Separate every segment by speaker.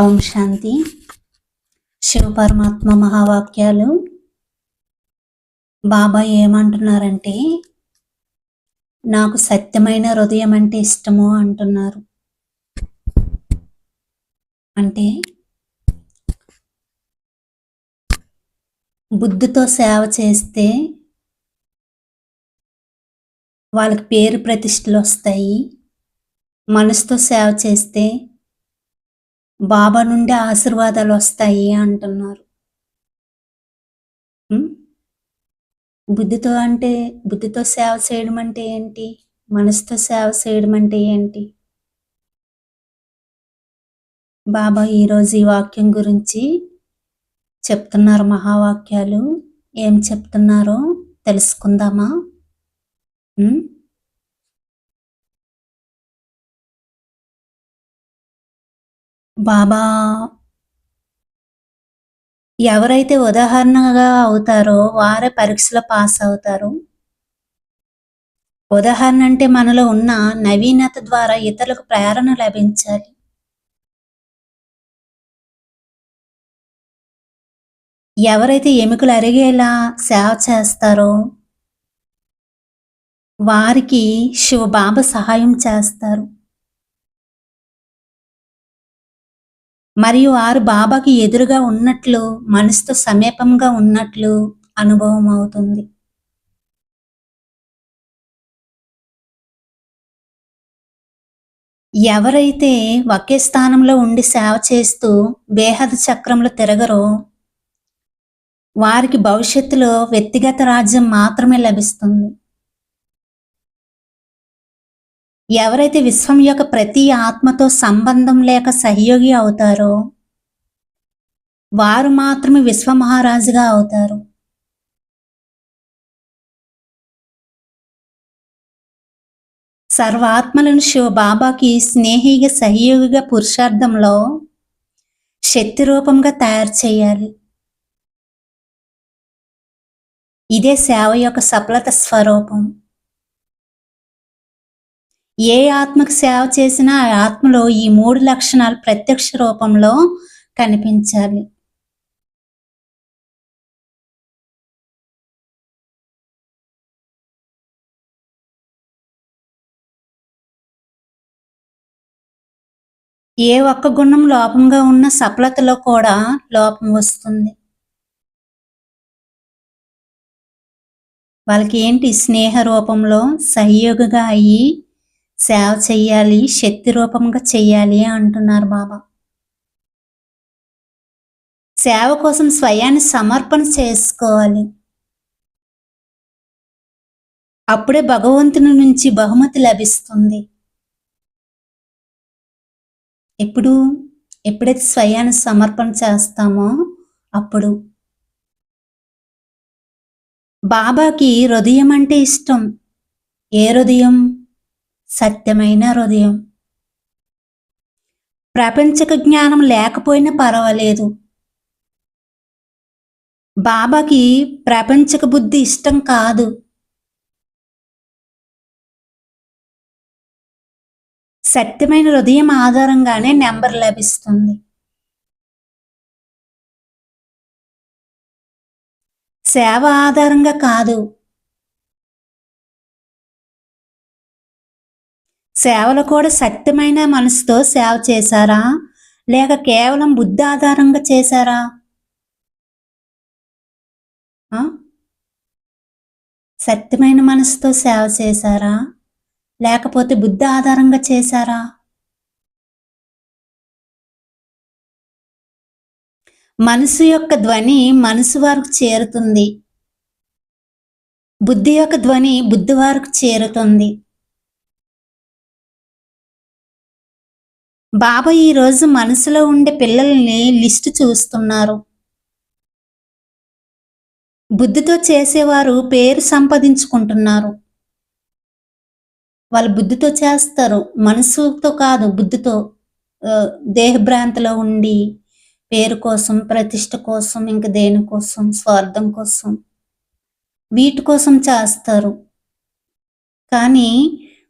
Speaker 1: ఓం శాంతి. శివ పరమాత్మ మహావాక్యాలు. బాబా ఏమంటున్నారంటే నాకు సత్యమైన హృదయం అంటే ఇష్టము అంటున్నారు. అంటే బుద్ధితో సేవ చేస్తే వాళ్ళకి పేరు ప్రతిష్టలు వస్తాయి. మనసుతో సేవ చేస్తే బాబా నుండి ఆశీర్వాదాలు వస్తాయి అంటున్నారు. బుద్ధితో అంటే బుద్ధితో సేవ చేయడం అంటే ఏంటి? మనసుతో సేవ చేయడం అంటే ఏంటి? బాబా ఈరోజు ఈ వాక్యం గురించి చెప్తున్నారు మహావాక్యాలు. ఏం చెప్తున్నారో తెలుసుకుందామా? బాబా. ఎవరైతే ఉదాహరణగా అవుతారో వారే పరీక్షలో పాస్ అవుతారు. ఉదాహరణ అంటే మనలో ఉన్న నవీనత ద్వారా ఇతరులకు ప్రేరణ లభించాలి. ఎవరైతే ఎముకలు అరిగేలా సేవ చేస్తారో వారికి శివ బాబా సహాయం చేస్తారు. మరియు వారు బాబాకి ఎదురుగా ఉన్నట్లు మనసుతో సమీపంగా ఉన్నట్లు అనుభవం అవుతుంది. ఎవరైతే ఒకే స్థానంలో ఉండి సేవ చేస్తూ బేహద చక్రంలో తిరగరో వారికి భవిష్యత్తులో వ్యక్తిగత రాజ్యం మాత్రమే లభిస్తుంది. ఎవరైతే విశ్వం యొక్క ప్రతి ఆత్మతో సంబంధం లేక సహయోగి అవుతారో వారు మాత్రమే విశ్వమహారాజుగా అవుతారు. సర్వాత్మలను శివ బాబాకి స్నేహిగా సహయోగిగా పురుషార్థంలో శక్తి రూపంగా తయారు చేయాలి. ఇదే సేవ యొక్క సఫలత స్వరూపం. ఏ ఆత్మకు సేవ చేసినా ఆ ఆత్మలో ఈ మూడు లక్షణాలు ప్రత్యక్ష రూపంలో కనిపించాలి. ఏ ఒక్క గుణం లోపంగా ఉన్న సఫలతలో కూడా లోపం వస్తుంది. వాళ్ళకి ఏంటి? స్నేహ రూపంలో సహయోగిగా అయ్యి సేవ చెయ్యాలి శక్తి రూపంగా చెయ్యాలి అంటున్నారు బాబా. సేవ కోసం స్వయాన్ని సమర్పణ చేసుకోవాలి. అప్పుడే భగవంతుని నుంచి బహుమతి లభిస్తుంది. ఎప్పుడు ఎప్పుడైతే స్వయాన్ని సమర్పణ చేస్తామో అప్పుడు. బాబాకి హృదయం అంటే ఇష్టం. ఏ హృదయం? సత్యమైన హృదయం. ప్రపంచక జ్ఞానం లేకపోయినా పర్వాలేదు. బాబాకి ప్రపంచక బుద్ధి ఇష్టం కాదు. సత్యమైన హృదయం ఆధారంగానే నెంబర్ లభిస్తుంది. సేవ ఆధారంగా కాదు. సేవలు కూడా సత్యమైన మనసుతో సేవ చేశారా? లేక కేవలం బుద్ధి ఆధారంగా చేశారా? సత్యమైన మనసుతో సేవ చేశారా? లేకపోతే బుద్ధి ఆధారంగా చేశారా? మనసు యొక్క ధ్వని మనసు వారికి చేరుతుంది. బుద్ధి యొక్క ధ్వని బుద్ధి వారికి చేరుతుంది. బాబా ఈరోజు మనసులో ఉండే పిల్లల్ని లిస్ట్ చూస్తున్నారు. బుద్ధితో చేసేవారు పేరు సంపాదించుకుంటున్నారు. వాళ్ళు బుద్ధితో చేస్తారు. మనసుతో కాదు బుద్ధితో దేహభ్రాంతిలో ఉండి పేరు కోసం ప్రతిష్ట కోసం ఇంక దేనికోసం స్వార్థం కోసం వీటి కోసం చేస్తారు. కానీ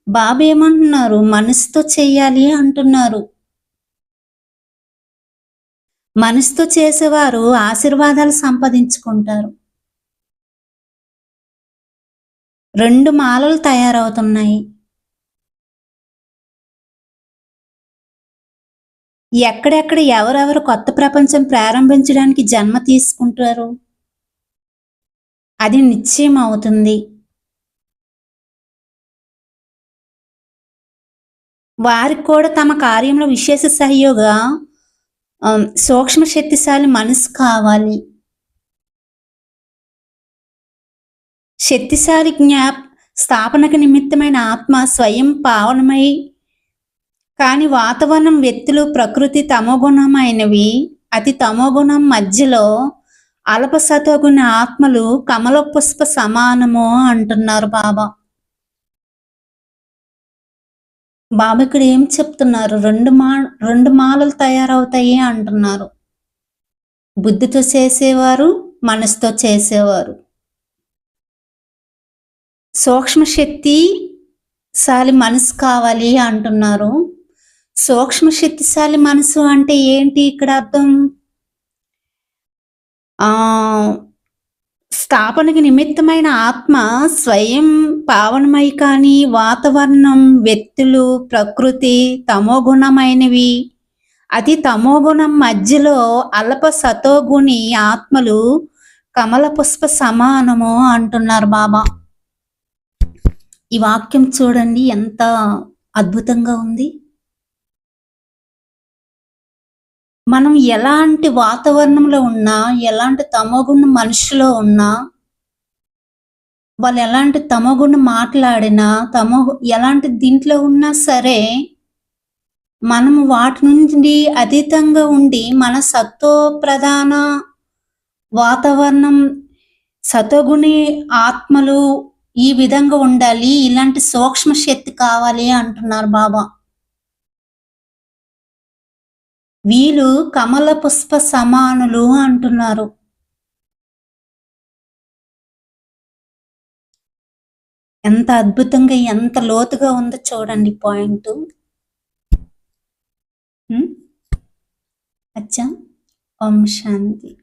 Speaker 1: బాబు ఏమంటున్నారు? మనసుతో చేయాలి అంటున్నారు. మనసుతో చేసేవారు ఆశీర్వాదాలు సంపాదించుకుంటారు. రెండు మాలలు తయారవుతున్నాయి. ఎక్కడెక్కడ ఎవరెవరు కొత్త ప్రపంచం ప్రారంభించడానికి జన్మ తీసుకుంటారు. అది నిశ్చయం అవుతుంది. వారికి కూడా తమ కార్యంలో విశేష సహయోగ సూక్ష్మ శక్తిశాలి మనసు కావాలి. శక్తిశాలి జ్ఞాప్ స్థాపనకు నిమిత్తమైన ఆత్మ స్వయం పావనమై కానీ వాతావరణం వ్యక్తులు ప్రకృతి తమోగుణమైనవి. అతి తమోగుణం మధ్యలో అల్ప సతోగుణ ఆత్మలు కమల పుష్ప సమానము అంటున్నారు బాబా. బాబు ఇక్కడ ఏం చెప్తున్నారు? రెండు మా రెండు మాలలు తయారవుతాయి అంటున్నారు. బుద్ధితో చేసేవారు మనసుతో చేసేవారు. సూక్ష్మ శక్తి శాలి మనసు కావాలి అంటున్నారు. సూక్ష్మ శక్తిశాలి మనసు అంటే ఏంటి? ఇక్కడ అర్థం? ఆ స్థాపనకి నిమిత్తమైన ఆత్మ స్వయం పావనమై కానీ వాతావరణం వ్యక్తులు ప్రకృతి తమోగుణమైనవి. అతి తమోగుణం మధ్యలో అల్ప సతోగుణి ఆత్మలు కమల పుష్ప సమానము అంటున్నారు బాబా. ఈ వాక్యం చూడండి ఎంత అద్భుతంగా ఉంది. మనం ఎలాంటి వాతావరణంలో ఉన్నా ఎలాంటి తమగుణ మనుషులో ఉన్నా వాళ్ళు ఎలాంటి తమగుణ మాట్లాడినా తమ ఎలాంటి దీంట్లో ఉన్నా సరే మనం వాటి నుండి అతీతంగా ఉండి మన సత్వ ప్రధాన వాతావరణం సతోగుణి ఆత్మలు ఈ విధంగా ఉండాలి ఇలాంటి సూక్ష్మ శక్తి కావాలి అంటున్నారు బాబా. వీళ్ళు కమల పుష్ప సమానులు అంటున్నారు. ఎంత అద్భుతంగా ఎంత లోతుగా ఉందో చూడండి పాయింట్. అచ్చా? ఓం శాంతి.